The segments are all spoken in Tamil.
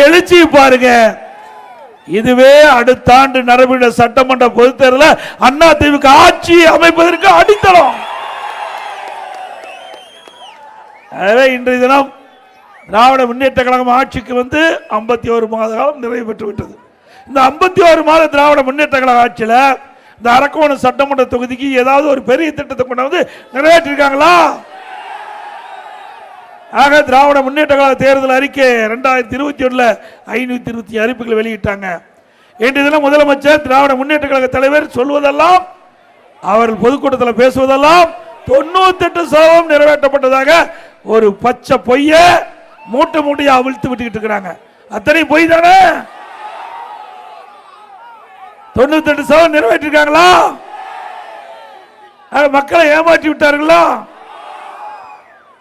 எழுச்சி பாருங்க. இதுவே அடுத்த ஆண்டு நடைபெற சட்டமன்ற பொதுத் தேர்தலில் அண்ணா திமுக ஆட்சி அமைப்பதற்கு அடித்தளம். எனவே இன்றைய தினம் திராவிட முன்னேற்ற கழகம் ஆட்சிக்கு வந்து ஐம்பத்தி ஒரு மாத காலம் நிறைவு பெற்று விட்டது இந்த ஐம்பத்தி ஒரு மாத திராவிட முன்னேற்ற கழக ஆட்சியில் இந்த அரக்கோணம் சட்டமன்ற தொகுதிக்கு ஏதாவது ஒரு பெரிய திட்டத்தை கொண்டு வந்து நிறைவேற்றிருக்காங்களா? ஆக திராவிட முன்னேற்ற கழக தேர்தல் அறிக்கை ரெண்டாயிரத்தி இருபத்தி ஒன்றில் ஐநூற்றி இருபத்தி அறிவிப்புகளை வெளியிட்டாங்க. இன்றைய தினம் முதலமைச்சர் திராவிட முன்னேற்ற கழக தலைவர் சொல்வதெல்லாம் அவர்கள் பொதுக்கூட்டத்தில் பேசுவதெல்லாம் தொண்ணூத்தெட்டு சதவீதம் நிறைவேற்றப்பட்டதாக ஒரு பச்சை பொய்ய மூட்டை மூட்டையா அவிழ்த்து விட்டுக்கிட்டு இருக்கிறாங்க. அத்தனை பொய் தானே? தொண்ணூத்தெட்டு சதவீதம் நிறைவேற்றிருக்காங்களா? மக்களை ஏமாற்றி விட்டார்களா?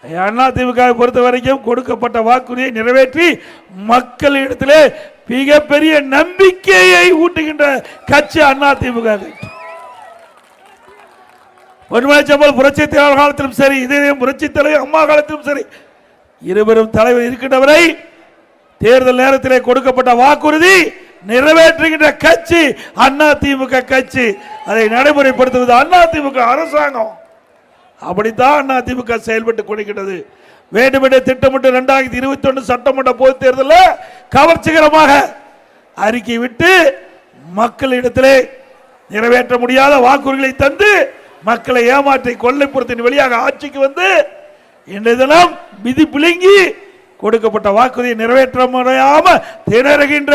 அண்ணா திமுகவை பொறுத்த வரைக்கும் கொடுக்கப்பட்ட வாக்குறுதியை நிறைவேற்றி மக்களிடத்திலே மிகப்பெரிய நம்பிக்கையை ஊட்டுகின்ற கட்சி அண்ணா திமுக. பொன்மலைச்சம்பல் புரட்சி தலைவர் காலத்திலும் சரி இதயம் புரட்சி தலைவர் அம்மா காலத்திலும் சரி இருவரும் தலைவர் இருக்கின்றவரை தேர்தல் நேரத்திலே கொடுக்கப்பட்ட வாக்குறுதி நிறைவேற்றுகின்ற கட்சி அண்ணா திமுக கட்சி. அதை நடைமுறைப்படுத்துவது அண்ணா திமுக அரசாங்கம். அப்படித்தான் அதிமுக செயல்பட்டு கொடுக்கிறது வேண்டுமென்றே திட்டமிட்டு ரெண்டாயிரத்தி இருபத்தி ஒன்று சட்டமன்ற பொதுத் தேர்தலில் கவர்ச்சிகரமாக அறிக்கை விட்டு மக்களிடத்திலே நிறைவேற்ற முடியாத வாக்குறுதிகளை தந்து மக்களை ஏமாற்றி கொள்ளைப்புறத்தின் வழியாக ஆட்சிக்கு வந்து இன்றைய தினம் விதி பிழுங்கி கொடுக்கப்பட்ட வாக்குறுதியை நிறைவேற்ற முடியாமல் திணறுகின்ற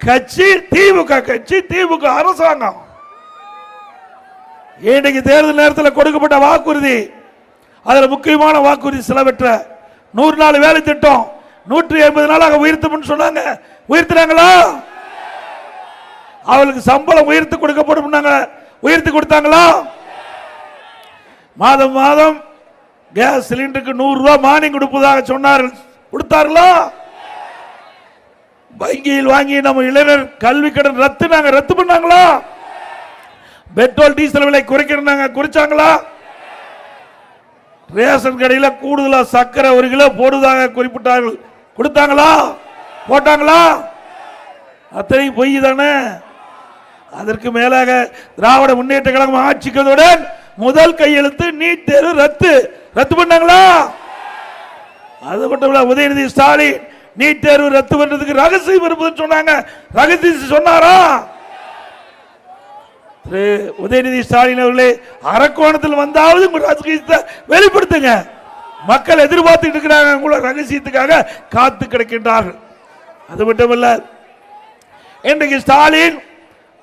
கட்சி திமுக கட்சி திமுக அரசாங்கம். இன்றைக்கு தேர்தல் நேரத்தில் கொடுக்கப்பட்ட வாக்குறுதி அதில் முக்கியமான வாக்குறுதி சிலவற்ற நூறு நாள் வேலை திட்டம் நூற்றி ஐம்பது நாளாக உயர்த்தும்னு சொன்னாங்க. உயர்த்தினாங்களா அவளுக்கு சம்பளம் உயர்த்து கொடுக்கப்படும் உயர்த்தி கொடுத்தாங்களா? மாதம் மாதம் கேஸ் சிலிண்டருக்கு நூறு ரூபாய் மானியம் கொடுப்பதாக சொன்னார்கள். கொடுத்தார்களா? வங்கியில் வாங்கி நம்ம இளைஞர் கல்வி கடன் ரத்து நாங்கள் ரத்து பண்ணாங்களா? பெட்ரோல் டீசல் விலை குறைக்கிறாங்க குறைச்சாங்களா? ரேஷன் கடையில் கூடுதலாக சக்கரை ஒரு கிலோ போடுவதாக குறிப்பிட்டார்கள். கொடுத்தாங்களா? போட்டாங்களா? அத்தனை பொய் தானே? அதற்கு மேலாக திராவிட முன்னேற்ற கழகம் ஆட்சிக்கிறதுடன் முதல் கையெழுத்து நீட் தேர்வு ரத்து. ரத்து பண்ணாங்களா? அது மட்டும் இல்ல உதயநிதி ஸ்டாலின் நீட் தேர்வு ரத்து பண்றதுக்கு ரகசியம் இருப்பதுன்னு சொன்னாங்க. ரகசியம் சொன்னாரா? திரு உதயநிதி ஸ்டாலின் அவர்களே அரக்கோணத்தில் வந்தாவது உங்கள் ரகசியத்தை வெளிப்படுத்துங்க. மக்கள் எதிர்பார்த்துட்டு இருக்கிறாங்க உங்களோட ரகசியத்துக்காக காத்து கிடக்கின்றார்கள். அது மட்டுமல்ல இன்றைக்கு ஸ்டாலின்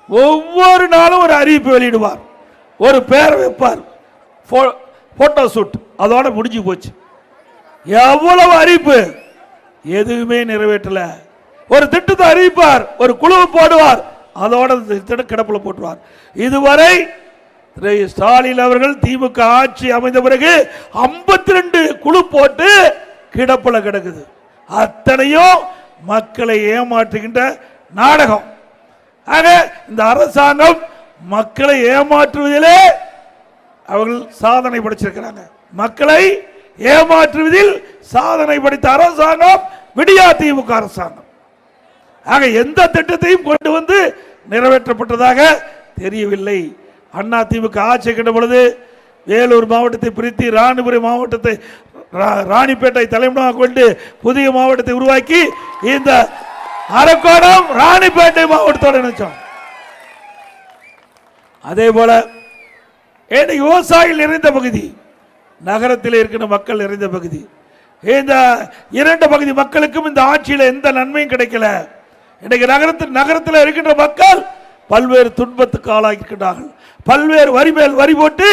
ஒவ்வொரு நாளும் ஒரு அறிவிப்பு வெளியிடுவார். ஒரு பேரை வைப்பார். போட்டோ ஷூட் அதோட முடிஞ்சு போச்சு. எவ்வளவு அறிவிப்பு? எதுவுமே நிறைவேற்றல. ஒரு திட்டத்தை அறிவிப்பார் ஒரு குழுவை போடுவார். அதோட அந்த திட்டம் கிடப்புல போட்டுருவார். இதுவரை ஸ்டாலின் அவர்கள் திமுக ஆட்சி அமைந்த பிறகு 52 ரெண்டு குழு போட்டு கிடப்பில் கிடக்குது. அத்தனையும் மக்களை ஏமாற்றுகின்ற நாடகம். ஆக இந்த அரசாங்கம் மக்களை ஏமாற்றுவதிலே அவர்கள் சாதனை படைச்சிருக்கிறாங்க. மக்களை ஏமாற்றுவதில் சாதனை படைத்த அரசாங்கம் விடியா திமுக அரசாங்கம். ஆக எந்த திட்டத்தையும் கொண்டு வந்து நிறைவேற்றப்பட்டதாக தெரியவில்லை. அண்ணா திமுக ஆட்சி கண்ட பொழுது வேலூர் மாவட்டத்தை பிரித்து ராணிபுரி மாவட்டத்தை ரா- ராணிப்பேட்டை தலைமையாக கொண்டு புதிய மாவட்டத்தை உருவாக்கி இந்த அரக்கோணம் ராணிப்பேட்டை மாவட்டத்தோடு நினைச்சோம் அதே போல விவசாயிகள் நிறைந்த பகுதி நகரத்தில் இருக்கிற மக்கள் நிறைந்த பகுதி. இந்த இரண்டு பகுதி மக்களுக்கும் இந்த ஆட்சியில் எந்த நன்மையும் கிடைக்கல. இன்றைக்கு நகரத்தில் நகரத்தில் இருக்கின்ற மக்கள் பல்வேறு துன்பத்துக்கு ஆளாகியிருக்கிறார்கள் பல்வேறு வரி மேல் வரி போட்டு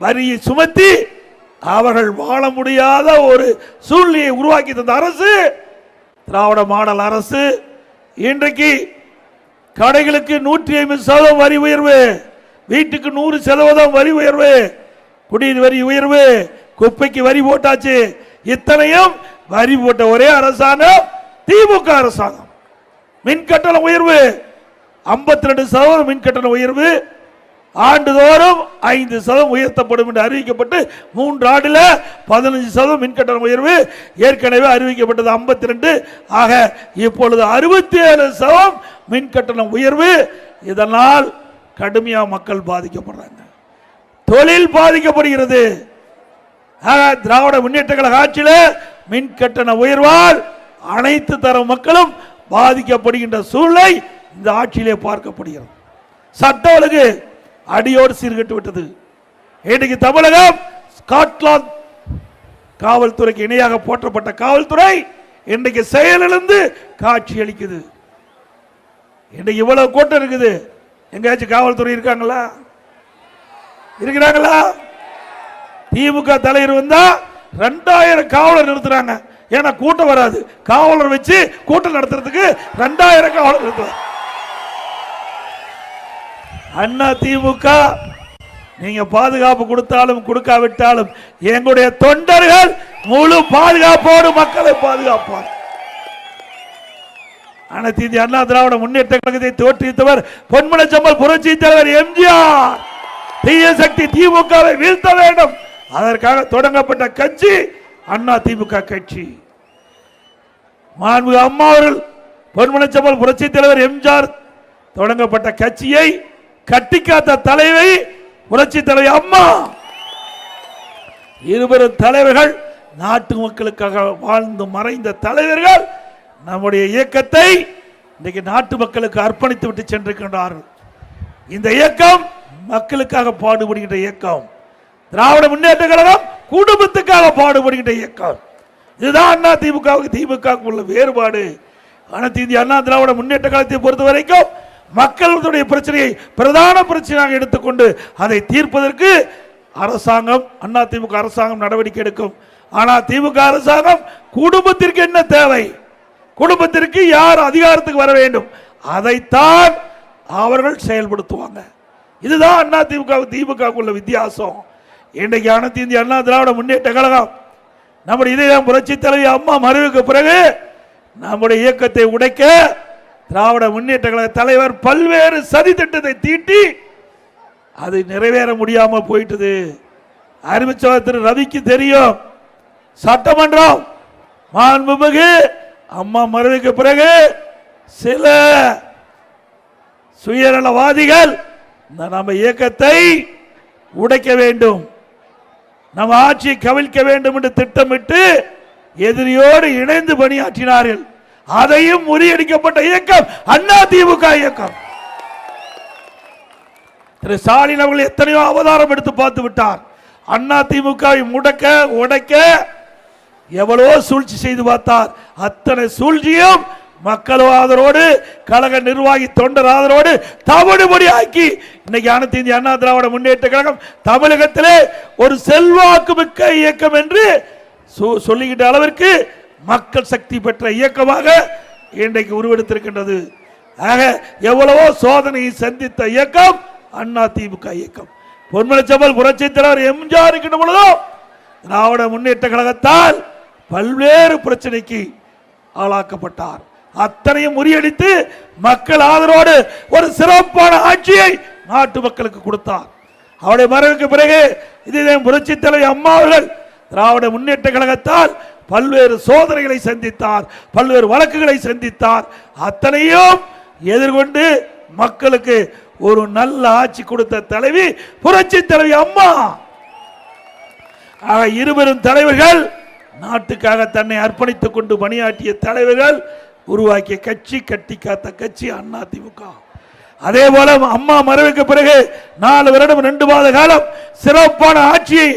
வரியை சுமத்தி அவர்கள் வாழ முடியாத ஒரு சூழ்நிலையை உருவாக்கி தந்த அரசு திராவிட மாடல் அரசு இன்றைக்கு கடைகளுக்கு நூற்றி ஐம்பது சதவீதம் வரி உயர்வு வீட்டுக்கு நூறு சதவீதம் வரி உயர்வு குடிநீர் வரி உயர்வு குப்பைக்கு வரி போட்டாச்சு. இத்தனையும் வரி போட்ட ஒரே அரசாங்கம் திமுக அரசாங்கம். மின் கட்டண உயர்வு. 52% ரெண்டு சதவீதம் மின் கட்டண உயர்வு. ஆண்டுதோறும் ஐந்து சதம் உயர்த்தப்படும் என்று அறிவிக்கப்பட்டு மூன்று ஆண்டில் பதினஞ்சு சதம் மின்கட்டண உயர்வு ஏற்கனவே அறிவிக்கப்பட்டது 52 ரெண்டு ஆக இப்பொழுது அறுபத்தி ஏழு சதம் மின்கட்டண உயர்வு. இதனால் கடுமையாக மக்கள் பாதிக்கப்படுறாங்க. தொழில் பாதிக்கப்படுகிறது. ஆக, திராவிட முன்னேற்ற கழக ஆட்சியில் மின் கட்டண உயர்வால் அனைத்து தர மக்களும் பாதிக்கப்படுகின்ற சூழ்நிலை இந்த ஆட்சியிலே பார்க்கப்படுகிறது. சட்ட ஒழுங்கு அடியோடு சீர்கட்டு விட்டது. இன்றைக்கு தமிழகம் ஸ்காட்லாந்து காவல்துறைக்கு இணையாக போற்றப்பட்ட காவல்துறை இன்றைக்கு செயலிழந்து காட்சி அளிக்குது. இன்றைக்கு இவ்வளவு கூட்டம் இருக்குது. எங்கேயாச்சும் காவல்துறை இருக்காங்களா? இருக்கிறாங்களா? திமுக தலைவர் வந்தா ரெண்டாயிரம் காவலர் நிறுத்துறாங்க. ஏன்னா கூட்டம் வராது. காவலர் வச்சு கூட்டம் நடத்துறதுக்கு ரெண்டாயிரம் காவலர் இருக்கிறார் அண்ணா திமுக நீங்க பாதுகாப்பு கொடுத்தாலும் கொடுக்காவிட்டாலும் எங்களுடைய தொண்டர்கள் முழு பாதுகாப்போடு மக்களை பாதுகாப்பார். அனைத்து இந்திய அண்ணா திராவிட முன்னேற்ற கழகத்தை தோற்றுவித்தவர் பொன்மனச்சம்பல் புரட்சி தலைவர் எம்ஜிஆர். தீய சக்தி திமுகவை வீழ்த்த வேண்டும். அதற்காக தொடங்கப்பட்ட கட்சி அண்ணா திமுக கட்சி. மாண்பு அம்மா அவர்கள் பொன்மனச்சம்பல் புரட்சி தலைவர் எம்ஜிஆர் தொடங்கப்பட்ட கட்சியை கட்டிக்காத்த தலைவை புரட்சி தலைவி அம்மா. இருவரும் தலைவர்கள் நாட்டு மக்களுக்காக வாழ்ந்து மறைந்த தலைவர்கள் நம்முடைய இயக்கத்தை இன்றைக்கு நாட்டு மக்களுக்கு அர்ப்பணித்து விட்டு சென்றிருக்கின்றார்கள். இந்த இயக்கம் மக்களுக்காக பாடுபடுகின்ற இயக்கம். திராவிட முன்னேற்ற கழகம் குடும்பத்துக்காக பாடுபடுகின்ற இயக்கம். இதுதான் அண்ணா திமுகவுக்கு திமுக உள்ள வேறுபாடு. அனைத்து இந்திய அண்ணா திராவிட முன்னேற்ற காலத்தை பொறுத்த வரைக்கும் மக்களுடைய பிரச்சனையை பிரதான பிரச்சனையாக எடுத்துக்கொண்டு அதை தீர்ப்பதற்கு அரசாங்கம் அண்ணா திமுக அரசாங்கம் நடவடிக்கை எடுக்கும். ஆனால் திமுக அரசாங்கம் குடும்பத்திற்கு என்ன தேவை? குடும்பத்திற்கு யார் அதிகாரத்துக்கு வர வேண்டும்? அதைத்தான் அவர்கள் செயல்படுத்துவாங்க. இதுதான் அண்ணா திமுக திமுக உள்ள வித்தியாசம். இன்றைக்கு அனைத்து இந்திய அண்ணா திராவிட முன்னேற்ற கழகம் நம்முடைய இதயம் புரட்சி தலைவி அம்மா மறைவுக்கு பிறகு நம்முடைய இயக்கத்தை உடைக்க திராவிட முன்னேற்ற கழக தலைவர் பல்வேறு சதி திட்டத்தை தீட்டி அது நிறைவேற முடியாமல் போயிட்டது. அறிவிச்சவர் திரு ரவிக்கு தெரியும். சட்டமன்றம் மாண்புமிகு அம்மா மறைவுக்கு பிறகு சில சுயநலவாதிகள் இந்த நம்ம இயக்கத்தை உடைக்க வேண்டும். நம் ஆட்சியை கவிழ்க்க வேண்டும் என்று திட்டமிட்டு எதிரியோடு இணைந்து பணியாற்றினார்கள். அதையும் முறியடிக்கப்பட்ட இயக்கம் அண்ணா திமுக இயக்கம். திரு ஸ்டாலின் அவர்கள் எத்தனையோ அவதாரம் எடுத்து பார்த்து விட்டார். அண்ணா திமுகவை முடக்க உடைக்க எவ்வளவோ சூழ்ச்சி செய்து பார்த்தார். அத்தனை சூழ்ச்சியும் மக்கள் ஆதரோடு கழக நிர்வாகி தொண்டர் ஆதரோடு தவிடுபடி ஆக்கி இன்னைக்கு அனைத்து இந்திய அண்ணா திராவிட முன்னேற்ற கழகம் தமிழகத்திலே ஒரு செல்வாக்கு மிக்க இயக்கம் என்று சொ- சொல்லிக்கிட்ட அளவிற்கு மக்கள் சக்தி பெற்ற இயக்கமாக இன்றைக்கு உருவெடுத்திருக்கின்றது. ஆக எவ்வளவோ சோதனையை சந்தித்த இயக்கம் அண்ணா திமுக இயக்கம். பொன்மலைச்சம்பல் புரட்சி தலைவர் எம்ஜிஆர் இருக்கின்ற பொழுதோ திராவிட முன்னேற்ற கழகத்தால் பல்வேறு பிரச்சனைக்கு ஆளாக்கப்பட்டார். அத்தனையும் முறியடித்து மக்கள் ஆதரவோடு ஒரு சிறப்பான ஆட்சியை நாட்டு மக்களுக்கு கொடுத்தார். அவருடைய மறைவுக்கு பிறகு இதே புரட்சி தலைவர் அம்மா அவர்கள் திராவிட முன்னேற்ற கழகத்தால் பல்வேறு சோதனைகளை சந்தித்தார் பல்வேறு வழக்குகளை சந்தித்தார். அத்தனையும் எதிர்கொண்டு மக்களுக்கு ஒரு நல்ல ஆட்சி கொடுத்த தலைவி புரட்சி தலைவி அம்மா. ஆக இருவரும் தலைவர்கள் நாட்டுக்காக தன்னை அர்ப்பணித்துக் கொண்டு பணியாற்றிய தலைவர்கள் உருவாக்கிய கட்சி கட்டி காத்த கட்சி அண்ணா திமுக அதே போல அம்மா மறைவுக்கு பிறகு நாலு வருடம் ரெண்டு மாத காலம் சிறப்பான ஆட்சியை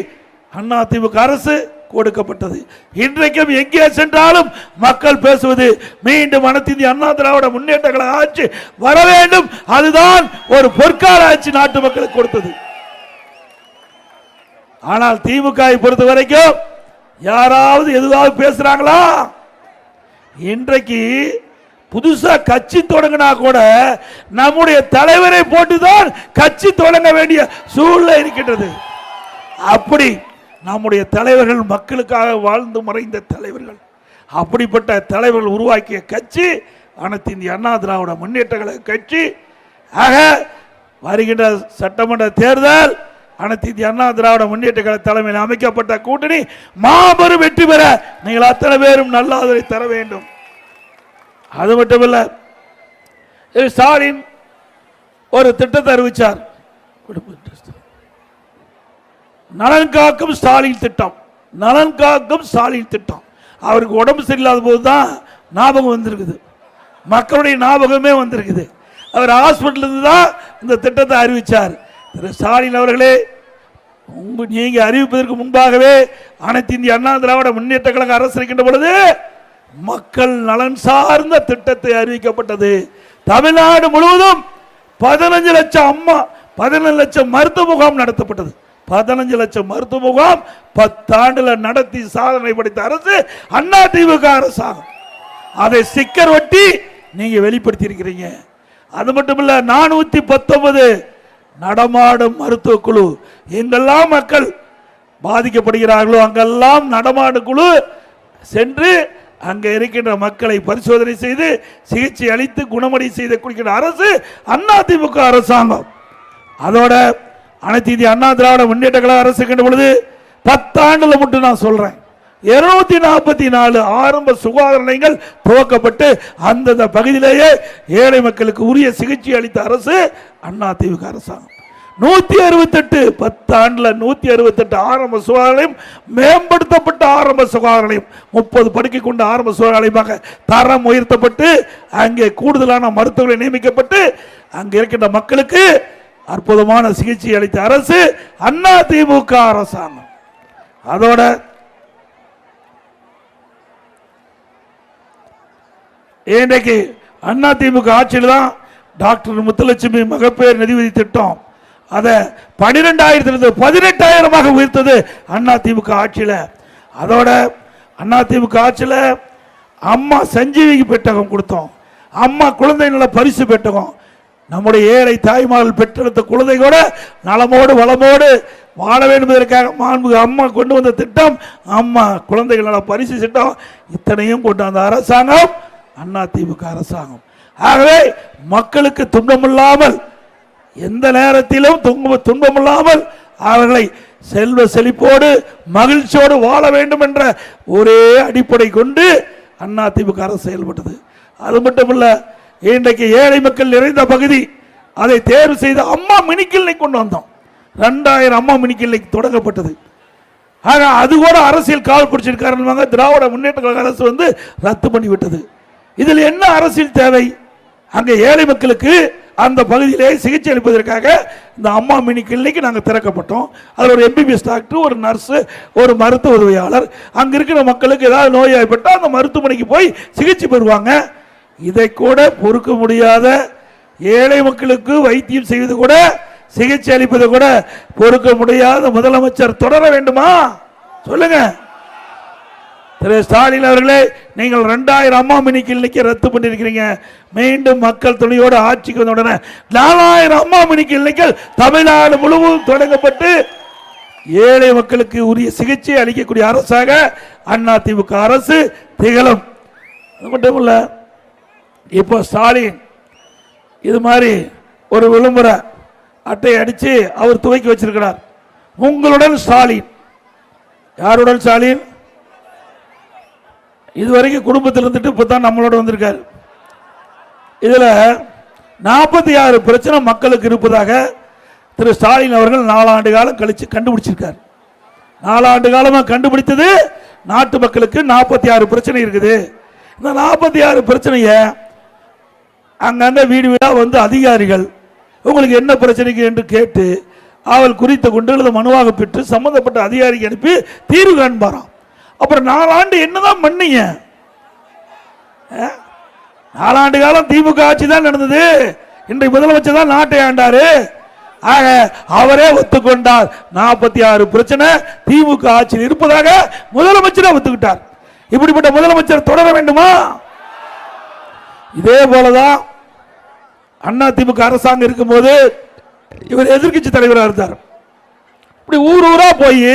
அண்ணா திமுக அரசு கொடுக்கப்பட்டது. இன்றைக்கும் எங்கே சென்றாலும் மக்கள் பேசுவது மீண்டும் அனைத்து அண்ணா திராவிட முன்னேற்ற கழக ஆட்சி வர வேண்டும். அதுதான் ஒரு பொற்கால ஆட்சி நாட்டு மக்களுக்கு கொடுத்தது. ஆனால் திமுக பொறுத்த வரைக்கும் யாராவது எதுவாவது பேசுறாங்களா? இன்றைக்கு புதுசா கட்சி தொடங்கினா கூட நம்முடைய தலைவரை போட்டுதான் கட்சி தொடங்க வேண்டிய சூழ்நிலை இருக்கின்றது. அப்படி நம்முடைய தலைவர்கள் மக்களுக்காக வாழ்ந்து மறைந்த தலைவர்கள் அப்படிப்பட்ட தலைவர்கள் உருவாக்கிய கட்சி அனைத்து இந்திய அண்ணா திராவிட முன்னேற்ற கழக கட்சி. ஆக வருகின்ற சட்டமன்ற தேர்தல் அனைத்து இந்திய அண்ணா திராவிட முன்னேற்ற கழக தலைமையில் அமைக்கப்பட்ட கூட்டணி மாபெரும் வெற்றி பெற நீங்கள் அத்தனை பேரும் நல்ல ஆதரவை தர வேண்டும். அது மட்டுமல்ல இது ஸ்டாலின் ஒரு திட்டத்தை அறிவிச்சார். நலன் காக்கும் ஸ்டாலின் திட்டம் நலன் காக்கும் ஸ்டாலின் திட்டம். அவருக்கு உடம்பு சரியில்லாத போது தான் ஞாபகம் வந்திருக்குது. மக்களுடைய ஞாபகமே வந்திருக்குது. அவர் ஹாஸ்பிட்டல் இருந்து தான் இந்த திட்டத்தை அறிவிச்சார். திரு ஸ்டாலின் அவர்களே உங்கள் நீங்க அறிவிப்பதற்கு முன்பாகவே அனைத்து இந்திய அண்ணா திராவிட முன்னேற்ற கழக அரசு இருக்கின்ற பொழுது மக்கள் நலன் சார்ந்த திட்டத்தை அறிவிக்கப்பட்டது. தமிழ்நாடு முழுவதும் பதினஞ்சு லட்சம் அம்மா பதினஞ்சு லட்சம் மருத்துவ முகாம் நடத்தப்பட்டது. பதினஞ்சு லட்சம் மருத்துவ முகாம் பத்தாண்டுல நடத்தி சாதனை படைத்த அரசு அண்ணா திமுக அரசாங்கம். அதை சிக்கர் ஒட்டி நீங்க வெளிப்படுத்தி இருக்கிறீங்க அது மட்டும் இல்ல நானூத்தி பத்தொன்பது நடமாடும் மருத்துவ குழு. எங்கெல்லாம் மக்கள் பாதிக்கப்படுகிறார்களோ அங்கெல்லாம் நடமாடும் குழு சென்று அங்கே இருக்கின்ற மக்களை பரிசோதனை செய்து சிகிச்சை அளித்து குணமடை செய்து கொடுக்கின்ற அரசு அதிமுக அரசாங்கம். அதோட அனைத்து இந்திய அண்ணா திராவிட முன்னேற்ற கழக அரசு பொழுது பத்தாண்டுல மட்டும் நான் சொல்றேன். இருநூத்தி நாற்பத்தி நாலு ஆரம்ப சுகாதார நிலையங்கள் துவக்கப்பட்டு அந்தந்த பகுதியிலேயே ஏழை மக்களுக்கு உரிய சிகிச்சை அளித்த அரசு அண்ணா திமுக அரசாங்கம். நூத்தி அறுபத்தெட்டு பத்து ஆண்டுல நூத்தி அறுபத்தெட்டு ஆரம்ப சுகாதார நிலையம் மேம்படுத்தப்பட்ட ஆரம்ப சுகாதார நிலையம் முப்பது படுக்கை கொண்ட ஆரம்ப சுகாதார நிலையமாக தரம் உயர்த்தப்பட்டு அங்கே கூடுதலான மருத்துவர்களை நியமிக்கப்பட்டு அங்கே இருக்கின்ற மக்களுக்கு அற்புதமான சிகிச்சை அளித்த அரசு அண்ணா திமுக அரசாங்கம். அதோட இன்றைக்கு அண்ணா திமுக ஆட்சியில் தான் டாக்டர் முத்துலட்சுமி மகப்பேர் நிதியுதவி திட்டம். அதை பன்னிரெண்டாயிரத்திலிருந்து பதினெட்டாயிரமாக உயர்த்தது அண்ணா திமுக ஆட்சியில். அதோட அண்ணா திமுக ஆட்சியில் அம்மா சஞ்சீவிக்கு பெட்டகம் கொடுத்தோம். அம்மா குழந்தை நல பரிசு பெட்டகம். நம்முடைய ஏழை தாய்மார்கள் பெற்றெடுத்த குழந்தை கூட நலமோடு வளமோடு வாழ வேண்டும் என்பதற்காக மாண்பு அம்மா கொண்டு வந்த திட்டம். அம்மா குழந்தைகள் நல பரிசு திட்டம். இத்தனையும் கொண்டு வந்த அரசாங்கம் அண்ணா திமுக அரசாங்கம். ஆகவே மக்களுக்கு துன்பமில்லாமல் எந்த நேரத்திலும் துன்ப துன்பமில்லாமல் அவர்களை செல்வ செழிப்போடு மகிழ்ச்சியோடு வாழ வேண்டும் என்ற ஒரே அடிப்படை கொண்டு அண்ணா திமுக அரசு செயல்பட்டது. அது மட்டுமல்ல இன்றைக்கு ஏழை மக்கள் நிறைந்த பகுதி அதை தேர்வு செய்து அம்மா மினிக்கிள்ளை கொண்டு வந்தோம். ரெண்டாயிரம் அம்மா மினிக்கிள்ளை தொடங்கப்பட்டது. ஆக அது கூட அரசியல் கால் பிடிச்சிருக்காருன்னு திராவிட முன்னேற்ற கழக அரசு வந்து ரத்து பண்ணிவிட்டது. இதில் என்ன அரசியல் தேவை? அங்கே ஏழை மக்களுக்கு அந்த பகுதியிலே சிகிச்சை அளிப்பதற்காக இந்த அம்மா மினி கிளினிக்கு நாங்கள் திறக்கப்பட்டோம். அதில் ஒரு எம்பிபிஎஸ் டாக்டர் ஒரு நர்ஸு ஒரு மருத்துவ உதவியாளர். அங்கே இருக்கிற மக்களுக்கு ஏதாவது நோயாகப்பட்டால் அந்த மருத்துவமனைக்கு போய் சிகிச்சை பெறுவாங்க. இதை கூட பொறுக்க முடியாத ஏழை மக்களுக்கு வைத்தியம் செய்வது கூட சிகிச்சை அளிப்பது கூட பொறுக்க முடியாத முதலமைச்சர் தொடர வேண்டுமா? சொல்லுங்கள் திரு ஸ்டாலின் அவர்களே நீங்கள் ரெண்டாயிரம் அம்மா மினிக்கு ரத்து பண்ணியிருக்கிறீங்க. மீண்டும் மக்கள் துணையோடு ஆட்சிக்கு வந்த உடனே நாலாயிரம் அம்மா மினிக்கு தமிழ்நாடு முழுவதும் தொடங்கப்பட்டு ஏழை மக்களுக்கு உரிய சிகிச்சை அளிக்கக்கூடிய அரசாக அண்ணா திமுக அரசு திகழும். அது மட்டும் இல்ல இப்போ ஸ்டாலின் இது மாதிரி ஒரு விளம்பர அட்டை அடித்து அவர் துவக்கி வச்சிருக்கிறார். உங்களுடன் ஸ்டாலின். யாருடன் ஸ்டாலின்? இதுவரைக்கும் குடும்பத்தில் இருந்துட்டு இப்போ தான் நம்மளோட வந்திருக்காரு. இதில் நாற்பத்தி ஆறு பிரச்சனை மக்களுக்கு இருப்பதாக திரு ஸ்டாலின் அவர்கள் நாலாண்டு காலம் கழித்து கண்டுபிடிச்சிருக்கார். நாலாண்டு காலமாக கண்டுபிடித்தது நாட்டு மக்களுக்கு நாற்பத்தி ஆறு பிரச்சனை இருக்குது. இந்த நாற்பத்தி ஆறு பிரச்சனையை அங்கங்கே வீடு வீடாக வந்து அதிகாரிகள் உங்களுக்கு என்ன பிரச்சனைக்கு? என்று கேட்டு அவள் குறித்த கொண்டு மனுவாக பெற்று சம்பந்தப்பட்ட அதிகாரிக்கு அனுப்பி தீர்வு காண்பாராம். அப்புறம் நாலாண்டு என்னதான் பண்ணீங்க? நாலாண்டு காலம் திமுக ஆட்சி தான் நடந்தது. இன்றைக்கு முதலமைச்சர் தான் நாட்டை ஆண்டாரு. ஆக அவரே ஒத்துக்கொண்டார். நாற்பத்தி ஆறு பிரச்சனை திமுக ஆட்சியில் இருப்பதாக முதலமைச்சரே ஒத்துக்கிட்டார். இப்படிப்பட்ட முதலமைச்சர் தொடர வேண்டுமா? இதே போலதான் அண்ணா திமுக அரசாங்கம் இருக்கும்போது இவர் எதிர்க்கட்சி தலைவராக இருந்தார். இப்படி ஊர் ஊரா போய்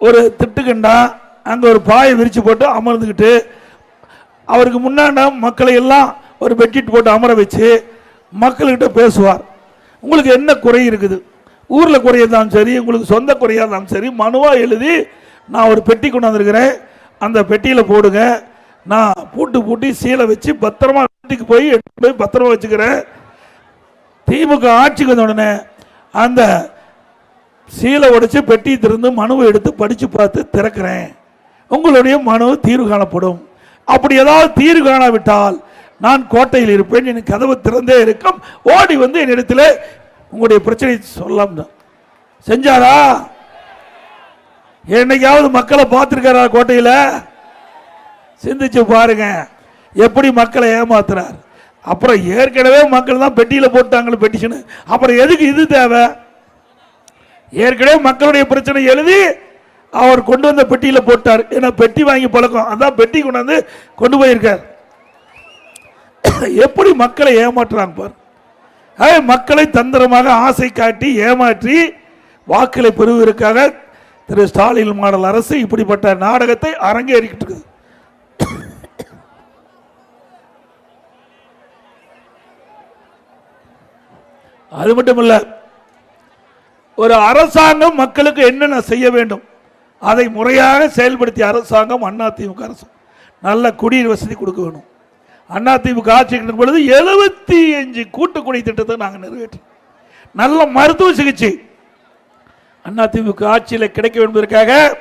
ஒரு திட்டுக்கண்டா அங்கே ஒரு பாயை விரித்து போட்டு அமர்ந்துக்கிட்டு அவருக்கு முன்னாடி மக்களை எல்லாம் ஒரு பெட்ஷீட் போட்டு அமர வச்சு மக்கள்கிட்ட பேசுவார். உங்களுக்கு என்ன குறை இருக்குது? ஊரில் குறையாக இருந்தாலும் சரி உங்களுக்கு சொந்த குறையாக இருந்தாலும் சரி மனுவாக எழுதி நான் ஒரு பெட்டி கொண்டு வந்திருக்கிறேன். அந்த பெட்டியில் போடுங்க. நான் பூட்டு பூட்டி சீலை வச்சு பத்திரமா வீட்டுக்கு போய் எடுத்து போய் பத்திரமா வச்சுக்கிறேன். திமுக ஆட்சிக்கு வந்த உடனே அந்த சீலை உடைச்சு பெட்டி திறந்து மனுவை எடுத்து படித்து பார்த்து திறக்கிறேன். உங்களுடைய மனு தீர்வு காணப்படும். அப்படி ஏதாவது தீர்வு காணாவிட்டால் நான் கோட்டையில் இருப்பேன் எனக்கு கதவு திறந்தே இருக்கும். ஓடி வந்து என்னிடத்தில் உங்களுடைய பிரச்சனை சொல்லலாம். செஞ்சாரா? என்னைக்காவது மக்களை பார்த்துருக்காரா கோட்டையில்? சிந்திச்சு பாருங்க. எப்படி மக்களை ஏமாத்துறார்? அப்புறம் ஏற்கனவே மக்கள் தான் பெட்டியில் போட்டாங்களே பெட்டிஷனு அப்புறம் எதுக்கு இது தேவை? ஏற்கனவே மக்களுடைய பிரச்சனை எழுதி அவர் கொண்டு வந்த பெட்டியில் போட்டார். ஏன்னா பெட்டி வாங்கி பழக்கம். அதான் பெட்டி கொண்டாந்து கொண்டு போயிருக்கார். எப்படி மக்களை ஏமாற்றுறாங்க பார். மக்களை தந்திரமாக ஆசை காட்டி ஏமாற்றி வாக்களை பெறுவதற்காக திரு ஸ்டாலின் மாடல் அரசு இப்படிப்பட்ட நாடகத்தை அரங்கேறிக்கிட்டு இருக்குது. அது மட்டும் இல்லை ஒரு அரசாங்கம் மக்களுக்கு என்னென்ன செய்ய வேண்டும்? அதை முறையாக செயல்படுத்திய அரசாங்கம் அதிமுக அரசு. நல்ல குடிநீர் வசதி கொடுக்க வேணும். அதிமுக ஆட்சி இருக்கும் பொழுது எழுபத்தி அஞ்சு கூட்டுக்குடி திட்டத்தை நாங்கள் நிறைவேற்றோம். நல்ல மருத்துவ சிகிச்சை. அதிமுக ஆட்சியில் கிடைக்க என்பதற்காக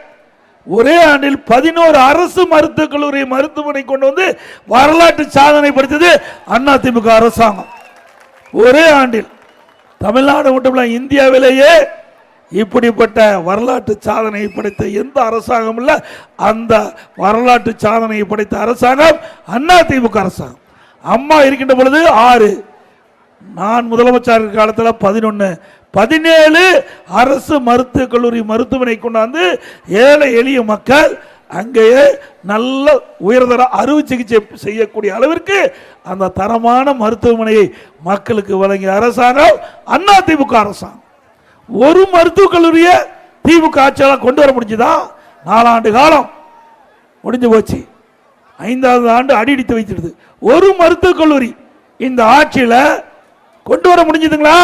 ஒரே ஆண்டில் பதினோரு அரசு மருத்துவக் கல்லூரி மருத்துவமனை கொண்டு வந்து வரலாற்று சாதனை படுத்தது அதிமுக அரசாங்கம். ஒரே ஆண்டில். தமிழ்நாடு மட்டுமல்ல இந்தியாவிலேயே இப்படிப்பட்ட வரலாற்று சாதனையை படைத்த எந்த அரசாங்கம் இல்லை. அந்த வரலாற்று சாதனையை படைத்த அரசாங்கம் அண்ணா திமுக அரசாங்கம். அம்மா இருக்கின்ற பொழுது ஆறு. நான் முதலமைச்சர் காலத்தில் பதினொன்று பதினேழு அரசு மருத்துவக் கல்லூரி மருத்துவமனை கொண்டாந்து ஏழை எளிய மக்கள் அங்கேயே நல்ல உயர்தர அறுவை சிகிச்சை செய்யக்கூடிய அளவிற்கு அந்த தரமான மருத்துவமனையை மக்களுக்கு வழங்கிய அரசாங்கம் அண்ணா அரசாங்கம். ஒரு மருத்துவக் கல்லூரியை திமுக ஆட்சியாளர் கொண்டு வர முடிஞ்சுதா நாலாண்டு காலம் முடிஞ்சு போச்சு. ஐந்தாவது ஆண்டு அடிடித்து வைத்திடுது. ஒரு மருத்துவக் கல்லூரி இந்த ஆட்சியில் கொண்டு வர முடிஞ்சதுங்களா?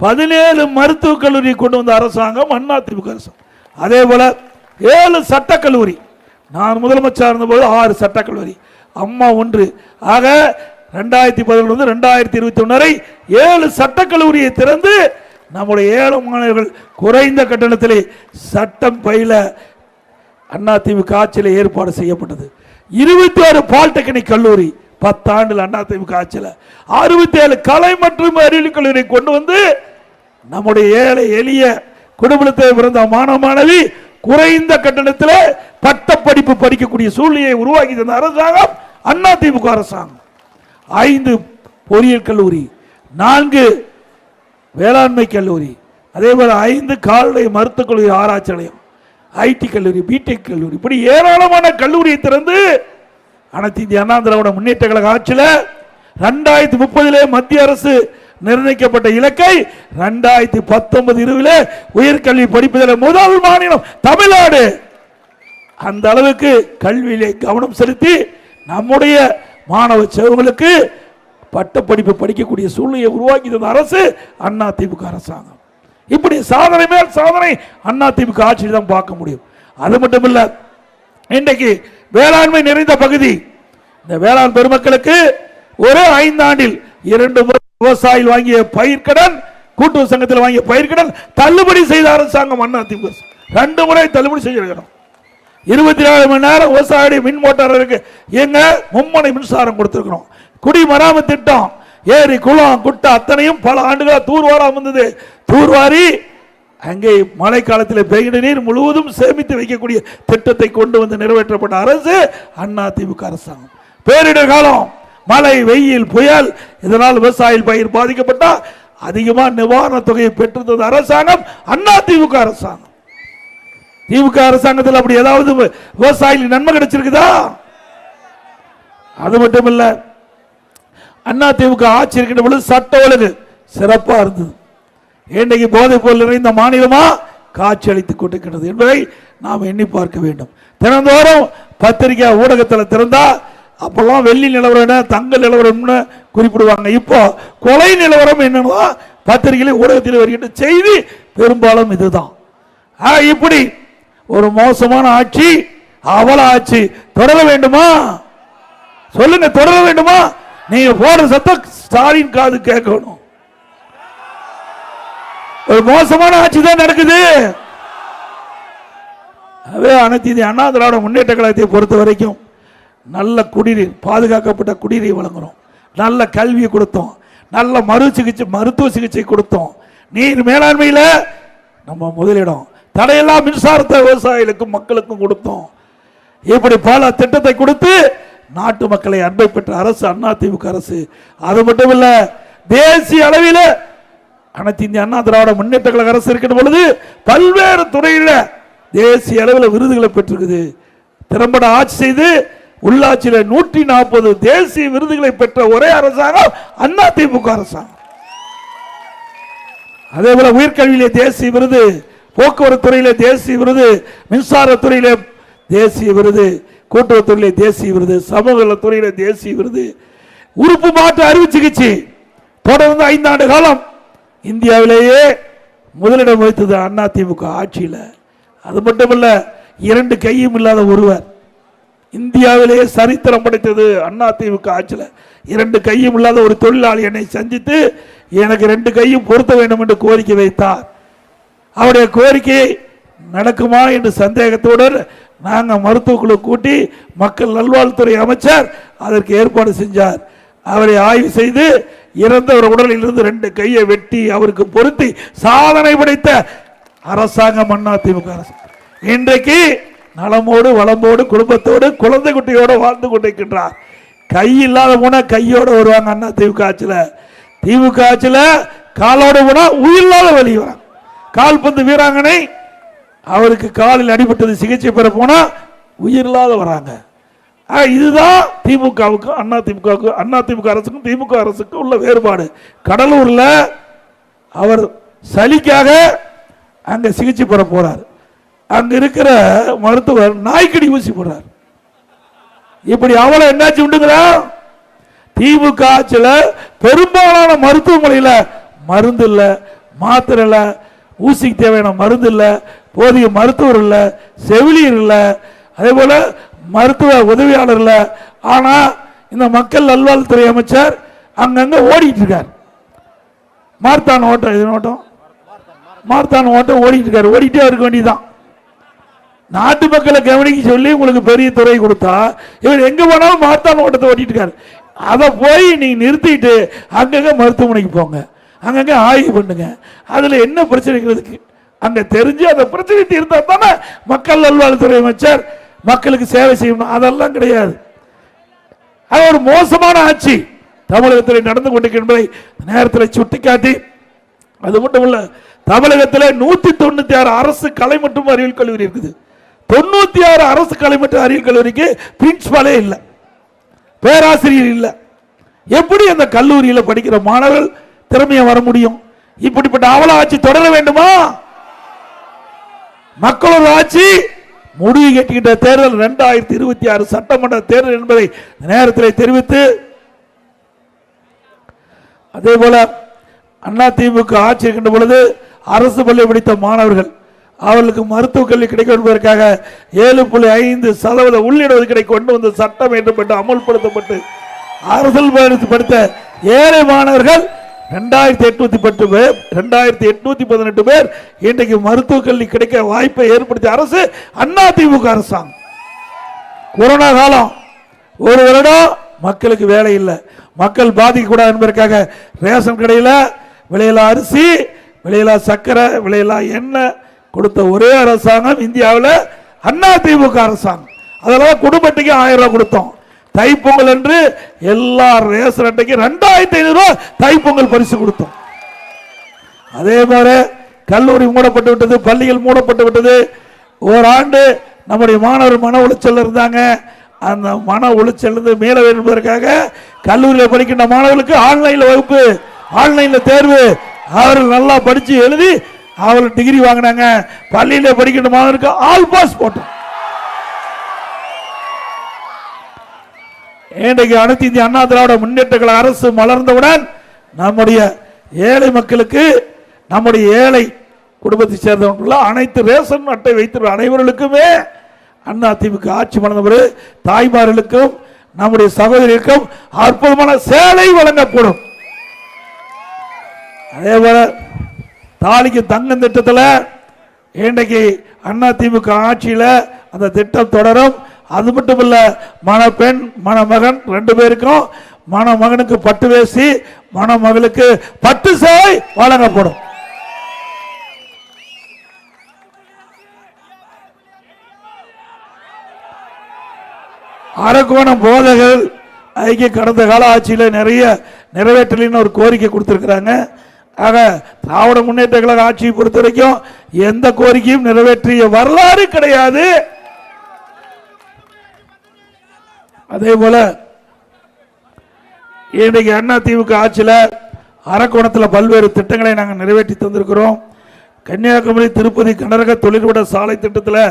பதினேழு மருத்துவக் கல்லூரி கொண்டு வந்த அரசாங்கம் அண்ணா திமுக அரசாங்கம் அதே போல ஏழு சட்டக்கல்லூரி. நான் முதலமைச்சர் இருந்தபோது ஆறு சட்டக்கல்லூரி. அம்மா ஒன்று. ஆக ரெண்டாயிரத்தி பதினொன்று ரெண்டாயிரத்தி இருபத்தி ஒன்று வரை ஏழு சட்டக்கல்லூரியை திறந்து நம்முடைய ஏழை மாணவர்கள் குறைந்த கட்டணத்திலே சட்டம் பயில அதிமுக ஆட்சியில் ஏற்பாடு செய்யப்பட்டது. இருபத்தி ஆறு பாலிடெக்னிக் கல்லூரி பத்தாண்டில் அதிமுக ஆட்சியில். அறுபத்தி ஏழு கலை மற்றும் அறிவியல் கல்லூரி கொண்டு வந்து நம்முடைய ஏழை எளிய குடும்பத்தை பிறந்த மாணவ மாணவி குறைந்த கட்டணத்தில் பட்டப்படிப்பு படிக்கக்கூடிய சூழ்நிலையை உருவாக்கி தந்த அரசாங்கம் அதிமுக அரசாங்கம். ஐந்து பொறியியல் கல்லூரி நான்கு வேளாண்மை கல்லூரி அதே போல் ஐந்து கால்நடை மருத்துவக் கல்லூரி ஆராய்ச்சி நிலையம் ஐடி கல்லூரி பிடெக் கல்லூரி இப்படி ஏராளமான கல்லூரியை திறந்து அனைத்து இந்திய அண்ணா திராவிட முன்னேற்ற கழக ஆட்சியில் ரெண்டாயிரத்தி முப்பதிலே மத்திய அரசு நிர்ணயிக்கப்பட்ட இலக்கை ரெண்டாயிரத்தி பத்தொன்பது இருபதுல உயர்கல்வி படிப்பதில் முதல் மாநிலம் தமிழ்நாடு. அந்த அளவுக்கு கல்வியிலே கவனம் செலுத்தி நம்முடைய மாணவ செவங்களுக்கு பட்டப்படிப்பு படிக்கக்கூடிய சூழ்நிலையை உருவாக்கி தந்த அரசு அண்ணா திமுக அரசாங்கம். இப்படி சாதனை மேல் சாதனை அண்ணா திமுக ஆட்சியில் தான் பார்க்க முடியும். அது மட்டும் இல்லை இன்றைக்கு வேளாண்மை நிறைந்த பகுதி இந்த வேளாண் பெருமக்களுக்கு ஒரு ஐந்தாண்டில் இரண்டு முறை விவசாயிகள் வாங்கிய பயிர்க்கடன் கூட்டுறவு சங்கத்தில் வாங்கிய பயிர்க்கடன் தள்ளுபடி செய்த அரசாங்கம் அண்ணா திமுக. ரெண்டு முறை தள்ளுபடி செஞ்சிருக்கிறோம் இருபத்தி நாலு மணி நேரம் விவசாயிய மின் மோட்டார் இருக்கு. எங்க மும்மனை மின்சாரம் கொடுத்துருக்குறோம். குடிமராமத்து திட்டம். ஏரி குளம் குட்டை அத்தனையும் பல ஆண்டுகளாக தூர்வாரா வந்தது. தூர்வாரி அங்கே மழை காலத்தில் பெய்கிற நீர் முழுவதும் சேமித்து வைக்கக்கூடிய திட்டத்தை கொண்டு வந்து நிறைவேற்றப்பட்ட அரசு அண்ணா திமுக அரசாங்கம். பேரிடர் காலம் மழை வெயில் புயல் இதனால் விவசாயி பயிர் பாதிக்கப்பட்டா அதிகமாக நிவாரண தொகையை பெற்றிருந்தது அரசாங்கம் அண்ணா திமுக அரசாங்கம். திமுக அரசாங்கத்தில் அப்படி ஏதாவது விவசாயிகள் நன்மை கிடைச்சிருக்குதா? அது மட்டும் இல்லை அண்ணா திமுக ஆட்சி இருக்கின்ற பொழுது சட்ட ஒழுங்கு சிறப்பா இருந்தது. இன்றைக்கு போதைப் பொருள் நிறைந்த மாநிலமா? காட்சி அளித்துக் கொண்டிருக்கிறது என்பதை நாம் எண்ணி பார்க்க வேண்டும். தினந்தோறும் பத்திரிகை ஊடகத்தில் திறந்தா அப்பெல்லாம் வெள்ளி நிலவரம் என்ன தங்க நிலவரம்னு குறிப்பிடுவாங்க. இப்போ கொலை நிலவரம் என்னன்னா பத்திரிகையில் ஊடகத்தில் வருகின்ற செய்தி பெரும்பாலும் இதுதான். ஆ, இப்படி ஒரு மோசமான ஆட்சி அவல ஆட்சி தொடர வேண்டுமா? சொல்லுங்க தொடர வேண்டுமா? நீங்க போடுற சத்தம் ஸ்டாலின் காது கேட்கணும். ஒரு மோசமான ஆட்சி தான் நடக்குது. அதே அனைத்து இந்திய அண்ணா திராவிட முன்னேற்ற கழகத்தை பொறுத்த வரைக்கும் நல்ல குடிநீர் பாதுகாக்கப்பட்ட குடிநீர் வழங்குறோம். நல்ல கல்வியை கொடுத்தோம். நல்ல மறு சிகிச்சை மருத்துவ சிகிச்சை கொடுத்தோம். நீர் மேலாண்மையில் நம்ம முதலிடம். தடையெல்லாம் மின்சாரத்தை விவசாயிகளுக்கும் மக்களுக்கும் கொடுத்தோம். இப்படி பல திட்டத்தை கொடுத்து நாட்டு மக்களை அன்பை பெற்ற அரசு அதிமுக அரசு. அது மட்டும் இல்ல தேசிய அளவில் அனைத்து இந்திய அண்ணா திராவிட முன்னேற்ற கழக அரசு இருக்கின்ற பொழுது பல்வேறு துறையில தேசிய அளவில் விருதுகளை பெற்றிருக்குது. திறம்பட ஆட்சி செய்து உள்ளாட்சியில நூற்றி நாற்பது தேசிய விருதுகளை பெற்ற ஒரே அரசாங்கம் அண்ணா திமுக அரசாங்கம். அதே போல உயர்கல்வியிலே தேசிய விருது போக்குவரத்து துறையிலே தேசிய விருது மின்சார துறையிலே தேசிய விருது. கூட்டுறவுத்துறையிலே தேசிய விருது சமூக துறையில் தேசிய விருது உறுப்பு மாற்று அறுவை சிகிச்சை தொடர்ந்து ஐந்தாண்டு காலம் இந்தியாவிலேயே முதலிடம் வைத்தது அண்ணா திமுக ஆட்சியில். அது மட்டுமல்ல இரண்டு கையும் இல்லாத ஒருவர் இந்தியாவிலேயே சரித்திரம் படைத்தது அண்ணா திமுக ஆட்சியில். இரண்டு கையும் இல்லாத ஒரு தொழிலாளி என்னை சந்தித்து எனக்கு ரெண்டு கையும் பொருத்த வேண்டும் என்று கோரிக்கை வைத்தார். அவருடைய கோரிக்கை நடக்குமா என்று சந்தேகத்தோடு நாங்கள் மருத்துவக்குழு கூட்டி மக்கள் நல்வாழ்வுத்துறை அமைச்சர் அதற்கு ஏற்பாடு செஞ்சார். அவரை ஆய்வு செய்து இறந்தவர் உடலில் இருந்து ரெண்டு கையை வெட்டி அவருக்கு பொருத்தி சாதனை படைத்த அரசாங்கம் அதிமுக அரசு. இன்றைக்கு நலமோடு வளமோடு குடும்பத்தோடு குழந்தை குட்டியோடு வாழ்ந்து கொண்டிருக்கின்றார். கை இல்லாத போனால் கையோடு வருவாங்க அண்ணா திமுக ஆட்சியில். திமுக ஆட்சியில் காலோட போனா உயிரில்லாத வழி வராங்க கால்பந்து வீராங்கனை அவருக்கு காலில் அடிபட்டது சிகிச்சை பெற போனால் உயிரில்லாத வராங்க. இதுதான் திமுகவுக்கும் அண்ணா திமுகவுக்கும் அண்ணா திமுக அரசுக்கும் திமுக அரசுக்கும் உள்ள வேறுபாடு. கடலூரில் அவர் சளிக்காக அங்கே சிகிச்சை பெற போகிறார் அங்கே இருக்கிற மருத்துவர் நாய்க்கடி ஊசி போடுறார். இப்படி அவளை என்னாச்சு உண்டுங்களா? திமுக ஆட்சியில் பெரும்பாலான மருத்துவமனையில் மருந்து இல்லை மாத்திரை இல்லை ஊசிக்கு தேவையான மருந்து இல்லை போதிய மருத்துவர் இல்லை செவிலியர் இல்லை அதே போல் மருத்துவ உதவியாளர் இல்லை. ஆனால் இந்த மக்கள் நல்வாழ்வுத்துறை அமைச்சர் அங்கங்கே ஓடிட்டு இருக்கார். மார்த்தான் ஓட்டம் இது ஓட்டம்? மார்த்தான் ஓட்டம் ஓடிட்டு இருக்காரு. ஓடிட்டே இருக்க வேண்டியதுதான். நாட்டு மக்களை கவனிக்க சொல்லி உங்களுக்கு பெரிய துறை கொடுத்தா இவர் எங்கே போனாலும் மார்த்தான் ஓட்டத்தை ஓட்டிட்டு இருக்காரு. அதை போய் நீங்கள் நிறுத்திட்டு அங்கங்கே மருத்துவமனைக்கு போங்க. அங்கங்க ஆய்வு பண்ணுங்க. அதுல என்ன பிரச்சனைங்கிறதுக்கு அங்க தெரிஞ்சு அந்த பிரச்சனை தீர்த்தா தானே மக்கள் நல்வாழ்வுத்துறை அமைச்சர் மக்களுக்கு சேவை செய்யணும். அதெல்லாம் கிடையாது. அது ஒரு மோசமான ஆட்சி. தமிழகத்தில் நடந்து கொண்டிருக்கின்றதை நேரத்தில் சுட்டிக்காட்டி அது மட்டும் இல்ல தமிழகத்தில் நூத்தி தொண்ணூத்தி ஆறு அரசு கலை மற்றும் அறிவியல் கல்லூரி இருக்குது. தொண்ணூத்தி ஆறு அரசு கலை மற்றும் அறிவியல் கல்லூரிக்கு பிரின்சிபாலே இல்லை. பேராசிரியர் இல்லை. எப்படி அந்த கல்லூரியில் படிக்கிற மாணவர்கள் திறமையை வர முடியும்? இப்படிப்பட்ட அவல ஆட்சி தொடர வேண்டுமா? மக்களோட ஆட்சி முடிவு கேட்டுக்கிட்ட தேர்தல் இரண்டாயிரத்தி இருபத்தி ஆறு சட்டமன்ற தேர்தல் என்பதை நேரத்தில் தெரிவித்து அதே போல அண்ணா திமுக ஆட்சி இருக்கின்ற பொழுது அரசு பள்ளி படித்த மாணவர்கள் அவர்களுக்கு மருத்துவக் கல்வி கிடைக்கும் என்பதற்காக ஏழு புள்ளி ஐந்து சதவீத உள்ளிடஒதுக்கீடை கொண்டு வந்த சட்டம் என்று அமல்படுத்தப்பட்டு அரசு படித்த ஏழை மாணவர்கள் ரெண்டாயிரத்தி எட்நூத்தி பத்து பேர் ரெண்டாயிரத்தி எட்நூத்தி பதினெட்டு பேர் இன்றைக்கு மருத்துவக் கல்வி கிடைக்க வாய்ப்பை ஏற்படுத்திய அரசு அண்ணா திமுக அரசாங்கம். கொரோனா காலம் ஒரு வருடம் மக்களுக்கு வேலை இல்லை. மக்கள் பாதிக்கக்கூடாது என்பதற்காக ரேஷன் கடையில் விலையில்லா அரிசி விலையில்லா சர்க்கரை விலையில்லா எண்ணெய் கொடுத்த ஒரே அரசாங்கம் இந்தியாவில் அண்ணா திமுக அரசாங்கம். அதெல்லாம் குடும்பத்துக்கு ஆயிரம் ரூபா கொடுத்தோம். தைப்பொங்கல் என்று எல்லா ரேஷன் அட்டைக்கு ரெண்டாயிரத்தி ஐநூறு ரூபாய் தைப்பொங்கல் பரிசு கொடுத்தோம். அதே மாதிரி கல்லூரி மூடப்பட்டு விட்டது பள்ளிகள் மூடப்பட்டு விட்டது. ஓராண்டு நம்முடைய மாணவர் மன உளைச்சல் இருந்தாங்க. அந்த மன உளைச்சல் இருந்து மீள வேண்டும் என்பதற்காக கல்லூரியில் படிக்கின்ற மாணவர்களுக்கு ஆன்லைனில் வகுப்பு ஆன்லைனில் தேர்வு அவர்கள் நல்லா படித்து எழுதி அவர்கள் டிகிரி வாங்கினாங்க. பள்ளியில் படிக்கின்ற மாணவருக்கு ஆல் பாஸ் போட்டோம். இன்றைக்கு அனைத்து இந்திய அண்ணா திராவிட முன்னேற்ற கழக அரசு மலர்ந்தவுடன் நம்முடைய ஏழை மக்களுக்கு நம்முடைய ஏழை குடும்பத்தை சேர்ந்தவர்கள் அனைத்து ரேஷன் அட்டை வைத்திருக்கிற அனைவர்களுக்குமே அண்ணா திமுக ஆட்சி மலர்ந்தவர் தாய்மார்களுக்கும் நம்முடைய சகோதரிக்கும் அற்புதமான சேலை வழங்கப்படும். அதே போல தாலிக்கு தங்கம் திட்டத்தில் இன்றைக்கு அண்ணா திமுக ஆட்சியில் அந்த திட்டம் தொடரும். அது மட்டும் இல்லை மணப்பெண் மணமகன் ரெண்டு பேருக்கும் மணமகனுக்கு பட்டு வேசி மணமகளுக்கு பட்டு சேவை வழங்கப்படும். அரக்கோணம் போதகர் ஐக்கிய கடந்த கால ஆட்சியில் நிறைய நிறைவேற்றலின்னு ஒரு கோரிக்கை கொடுத்துருக்குறாங்க. ஆக திராவிட முன்னேற்ற கழக ஆட்சியை பொறுத்த வரைக்கும் எந்த கோரிக்கையும் நிறைவேற்றிய வரலாறு கிடையாது. அதே போல இன்றைக்கு அண்ணா திமுக ஆட்சியில் அரக்கோணத்தில் பல்வேறு திட்டங்களை நாங்கள் நிறைவேற்றி தந்திருக்கிறோம். கன்னியாகுமரி திருப்பதி கனரக தொழில்விட சாலை திட்டத்தில்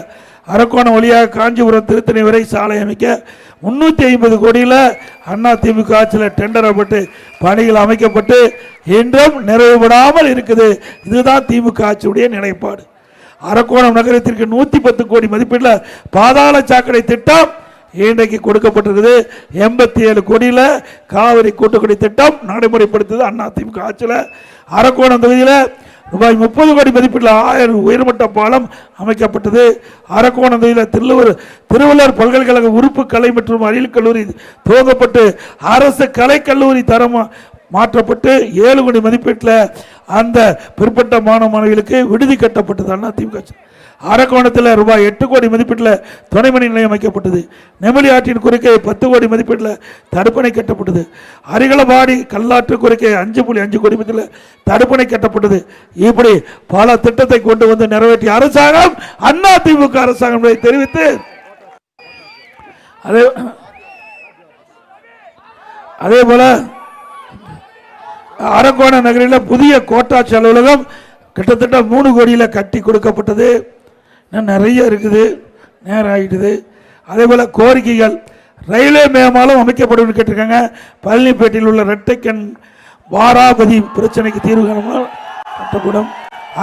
அரக்கோணம் வழியாக காஞ்சிபுரம் திருத்தணி வரை சாலை அமைக்க முன்னூற்றி ஐம்பது கோடியில் அண்ணா திமுக ஆட்சியில் டெண்டரப்பட்டு பணிகள் அமைக்கப்பட்டு இன்றும் நிறைவுபடாமல் இருக்குது. இதுதான் திமுக ஆட்சியுடைய நிலைப்பாடு. அரக்கோணம் நகரத்திற்கு நூற்றி பத்து கோடி மதிப்பீட்டில் பாதாள சாக்கடை திட்டம் இன்றைக்கு கொடுக்கப்பட்டிருக்குது எண்பத்தி ஏழு கோடியில் காவிரி கூட்டுக்குடி திட்டம் நடைமுறைப்படுத்துது அண்ணா திமுக ஆட்சியில் அரக்கோணம் தொகுதியில் ரூபாய் முப்பது கோடி மதிப்பீட்டில் ஆயிரம் உயர்மட்ட பாலம் அமைக்கப்பட்டது அரக்கோணம் தொகுதியில் திருவள்ளுவர் திருவள்ளுவர் பல்கலைக்கழக உறுப்பு கலை மற்றும் அறிவியல் கல்லூரி துவங்கப்பட்டு அரசு கலைக்கல்லூரி தரம் மாற்றப்பட்டு ஏழு கோடி மதிப்பீட்டில் அந்த பிற்பட்ட மாணவ மாணவிகளுக்கு விடுதி கட்டப்பட்டது அண்ணா திமுக ஆட்சி. அரக்கோணத்தில் ரூபாய் எட்டு கோடி மதிப்பீட்டில் துணைமணி நிலையம் அமைக்கப்பட்டது. நெமிலி ஆற்றின் குறுக்கே பத்து கோடி மதிப்பீட்டில் தடுப்பணை கட்டப்பட்டது. அரிகளபாடி கல்லாற்று குறுக்கே அஞ்சு புள்ளி அஞ்சு கோடி மதிப்பில் தடுப்பணை கட்டப்பட்டது. இப்படி பல திட்டத்தை கொண்டு வந்து நிறைவேற்றிய அரசாங்கம் அண்ணா திமுக அரசாங்கம் என்பதை தெரிவித்து அதே அதே போல அரக்கோண நகரில் புதிய கோட்டாட்சி அலுவலகம் கிட்டத்தட்ட மூணு கோடியில் கட்டி கொடுக்கப்பட்டது. இன்னும் நிறைய இருக்குது. நேரம் ஆகிட்டுது அதே போல் கோரிக்கைகள் ரயில்வே மேம்பாலம் அமைக்கப்படும் கேட்டிருக்காங்க. பழனிப்பேட்டையில் உள்ள ரெட்டைக்கண் வாராபதி பிரச்சனைக்கு தீர்வு காண கட்டப்படும்.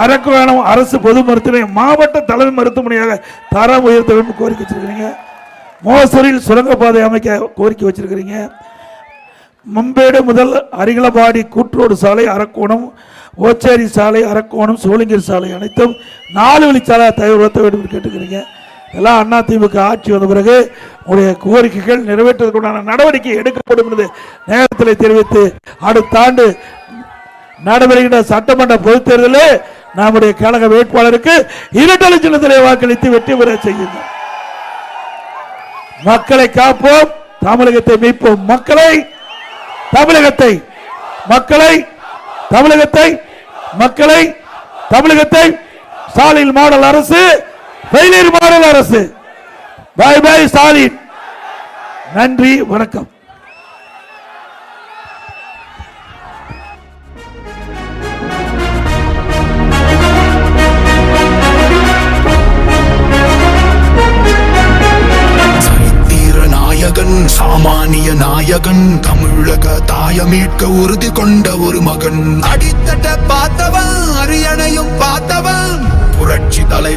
அரக்கோணம் அரசு பொது மருத்துவமனை மாவட்ட தலைமை மருத்துவமனையாக தரம் உயர்த்த வேண்டும் கோரிக்கை வச்சிருக்கிறீங்க. மோசூரில் சுரங்கப்பாதை அமைக்க கோரிக்கை வச்சிருக்கிறீங்க. மும்பேடு முதல் அரிகளபாடி கூற்றோடு சாலை அரக்கோணம் ஓச்சேரி சாலை அரக்கோணம் சோளிங்கர் சாலை அனைத்தும் நாலு வழிச்சாலையாக தயாரித்த வேண்டும் என்று கேட்டுக்கிறீங்க. எல்லாம் அண்ணா திமுக ஆட்சி வந்த பிறகு உங்களுடைய கோரிக்கைகள் நிறைவேற்றுவதற்குண்டான நடவடிக்கை எடுக்கப்படும் என்று நேரத்தில் தெரிவித்து அடுத்த ஆண்டு நடைபெறுகின்ற சட்டமன்ற பொதுத் தேர்தலில் நம்முடைய கழக வேட்பாளருக்கு இரட்டலை சின்னத்திலே வாக்களித்து வெற்றி பெற செய்யுங்கள் மக்களை காப்போம் தமிழகத்தை மீட்போம். மக்களை தமிழகத்தை மக்களை தமிழகத்தை மக்களை தமிழகத்தை ஸ்டாலின் மாடல் அரசு ஃபெயிலியர் மாடல் அரசு. பாய் பாய் ஸ்டாலின். நன்றி வணக்கம். நாயகன் சாமானிய நாயகன் தமிழக தாய மீட்க உறுதி கொண்ட ஒரு மகன். அடித்தட்ட பார்த்தவன் அரியணையும் பார்த்தவன் புரட்சி தலைவி